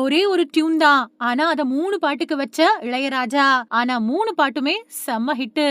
ஒரே ஒரு டியூன் தான். ஆனா அத மூணு பாட்டுக்கு வச்ச இளையராஜா. ஆனா மூணு பாட்டுமே செம்ம ஹிட்டு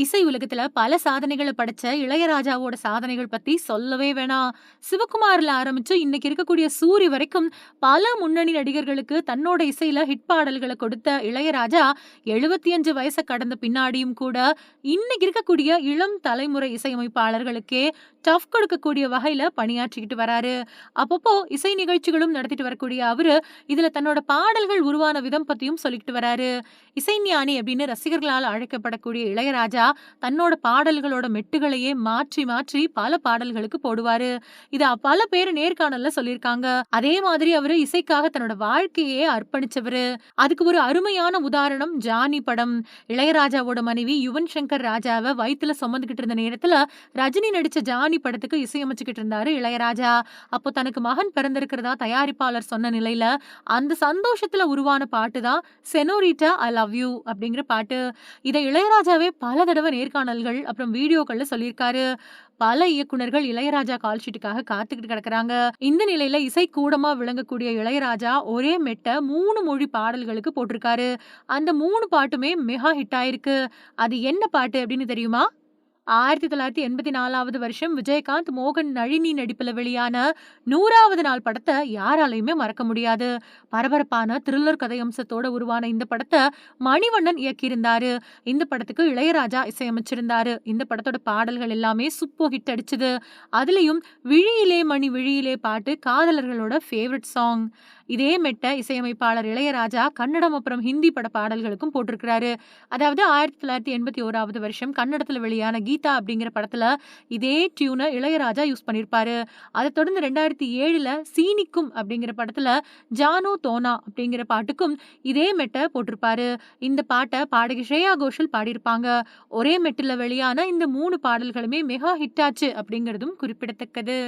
இசை உலகத்துல பல சாதனைகளை படைச்ச இளையராஜாவோட சாதனைகள் பத்தி சொல்லவே வேணாம். சிவகுமார்ல ஆரம்பிச்சு இன்னைக்கு இருக்கக்கூடிய சூரி வரைக்கும் பல முன்னணி நடிகர்களுக்கு தன்னோட இசையில ஹிட் பாடல்களை கொடுத்த இளையராஜா எழுபத்தி அஞ்சு வயசை கடந்த பின்னாடியும் கூட இன்னைக்கு இருக்கக்கூடிய இளம் தலைமுறை இசையமைப்பாளர்களுக்கே டஃப் கொடுக்கக்கூடிய வகையில பணியாற்றிக்கிட்டு வராரு. அப்பப்போ இசை நிகழ்ச்சிகளும் நடத்திட்டு வரக்கூடிய அவரு இதுல தன்னோட பாடல்கள் உருவான விதம் பத்தியும் சொல்லிட்டு வராரு. இசைஞானி அப்படின்னு ரசிகர்களால் அழைக்கப்படக்கூடிய இளையராஜா தன்னோட பாடல்களோட மெட்டுகளையே மாற்றி மாற்றி பல பாடல்களுக்கு போடுவாரு. இத பல பேர் நேர்காணல்ல சொல்லியிருக்காங்க. அதே மாதிரி அவரு இசைக்காக தன்னோட வாழ்க்கையே அர்ப்பணிச்சவரு. அதுக்கு ஒரு அருமையான உதாரணம் ஜானி படம். இளையராஜாவோட மனைவி யுவன் சங்கர் ராஜாவை வயித்துல சுமந்துகிட்டு இருந்த நேரத்துல ரஜினி நடிச்ச ஜானி படத்துக்கு இசையமைச்சுக்கிட்டு இருந்தாரு இளையராஜா. அப்போ தனக்கு மகன் பிறந்திருக்கிறதா தயாரிப்பாளர் சொன்ன நிலையில அந்த சந்தோஷத்துல உருவான பாட்டு தான் செனோரிட்டா ஐ லவ் யூ அப்படிங்கிற பாட்டு. இதை இளையராஜாவே பல தடவை நேர்காணல்கள் அப்புறம் வீடியோக்கள்ல சொல்லியிருக்காரு. பல இயக்குனர்கள் இளையராஜா கால் ஷீட்டுக்காக காத்துக்கிட்டு கிடக்குறாங்க. இந்த நிலையில இசை கூடமா விளங்கக்கூடிய இளையராஜா ஒரே மெட்ட மூணு மொழி பாடல்களுக்கு போட்டிருக்காரு. அந்த மூணு பாட்டுமே மெகா ஹிட் ஆயிருக்கு. அது என்ன பாட்டு அப்படின்னு தெரியுமா? ஆயிரத்தி தொள்ளாயிரத்தி எண்பத்தி நாலாவது வருஷம் விஜயகாந்த் மோகன் நழினி நடிப்புல வெளியான நூறாவது நாள் படத்தை யாராலையுமே மறக்க முடியாது. பரபரப்பான த்ரில்லர் கதையம்சத்தோட உருவான இந்த படத்தை மணிவண்ணன் இயக்கியிருந்தாரு. இந்த படத்துக்கு இளையராஜா இசையமைச்சிருந்தாரு. இந்த படத்தோட பாடல்கள் எல்லாமே சுப்போ ஹிட் அடிச்சுது. அதுலயும் விழியிலே மணி விழியிலே பாட்டு காதலர்களோட ஃபேவரட் சாங் இதே மெட்ட இசையமைப்பாளர் இளையராஜா கன்னடம் அப்புறம் ஹிந்தி பட பாடல்களுக்கும் போட்டிருக்கிறாரு. அதாவது ஆயிரத்தி தொள்ளாயிரத்தி எண்பத்தி ஓராவது வருஷம் கன்னடத்துல வெளியான கீதா அப்படிங்கிற படத்துல இதே டியூனை இளையராஜா யூஸ் பண்ணியிருப்பாரு அதை தொடர்ந்து ரெண்டாயிரத்தி ஏழுல சீனிக்கும் அப்படிங்கிற படத்துல ஜானோ தோனா அப்படிங்கிற பாட்டுக்கும் இதே மெட்டை போட்டிருப்பாரு. இந்த பாட்டை பாடகி ஸ்ரேயா கோஷல் பாடியிருப்பாங்க. ஒரே மெட்டில் வெளியான இந்த மூணு பாடல்களுமே மெகா ஹிட் ஆச்சு அப்படிங்கிறதும் குறிப்பிடத்தக்கது.